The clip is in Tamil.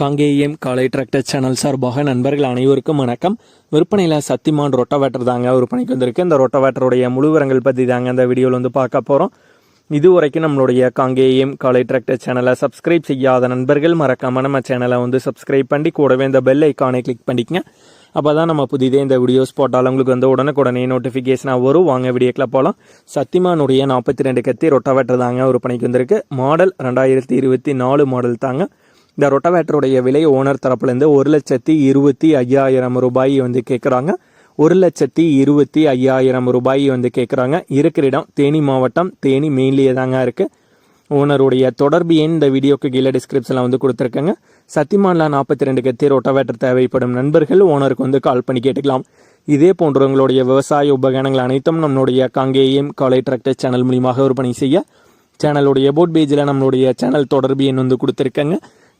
காங்கேயம் காலை டிராக்டர் சேனல் சார்பாக நண்பர்கள் அனைவருக்கும் வணக்கம். விற்பனையில் சத்திமான் ரொட்டவேட்டர் தாங்க விற்பனைக்கு வந்திருக்கு. இந்த ரொட்டவேட்டருடைய முழுவரங்கள் பற்றி தாங்க அந்த வீடியோவில் வந்து பார்க்க போகிறோம் இதுவரைக்கும் நம்மளுடைய காங்கேயம் காலை டிராக்டர் சேனலை சப்ஸ்கிரைப் செய்யாத நண்பர்கள் மறக்காமல் நம்ம சேனலை வந்து சப்ஸ்கிரைப் பண்ணி கூடவே இந்த பெல் ஐக்கானை கிளிக் பண்ணிக்கங்க. அப்போ தான் நம்ம புதிதே இந்த வீடியோஸ் போட்டாலும் உங்களுக்கு வந்து உடனுக்குடனே நோட்டிஃபிகேஷனாக வரும். வாங்க வீடியோக்கில் போகலாம் சத்திமானுடைய நாற்பத்தி ரெண்டு கத்தி ரொட்டவேட்டர் தாங்க விற்பனைக்கு வந்திருக்கு. மாடல் ரெண்டாயிரத்தி இருபத்தி நாலு மாடல் தாங்க. இந்த ரொட்டவேட்டருடைய விலை ஓனர் தரப்புலேருந்து ஒரு லட்சத்தி இருபத்தி ஐயாயிரம் ரூபாய் வந்து கேட்குறாங்க ஒரு லட்சத்தி இருபத்தி ஐயாயிரம் ரூபாய் வந்து கேட்குறாங்க இருக்கிற இடம் தேனி மாவட்டம் தேனி மெயின்லேயே தாங்க இருக்குது ஓனருடைய தொடர்பு எண் இந்த வீடியோக்கு கீழே டிஸ்கிரிப்ஷனில் வந்து கொடுத்துருக்கேங்க. சத்திமானில் நாற்பத்தி ரெண்டு கத்தி ரொட்டவேட்டர் தேவைப்படும் நண்பர்கள் ஓனருக்கு வந்து கால் பண்ணி கேட்டுக்கலாம். இதே போன்றவங்களுடைய விவசாய உபகரணங்கள் அனைத்தும் நம்மளுடைய காங்கேயம் காலை டிராக்டர் சேனல் மூலியமாக விற்பனை செய்ய. சேனலுடைய போட் பேஜில் நம்மளுடைய சேனல் தொடர்பு எண் வந்து கொடுத்துருக்கேங்க.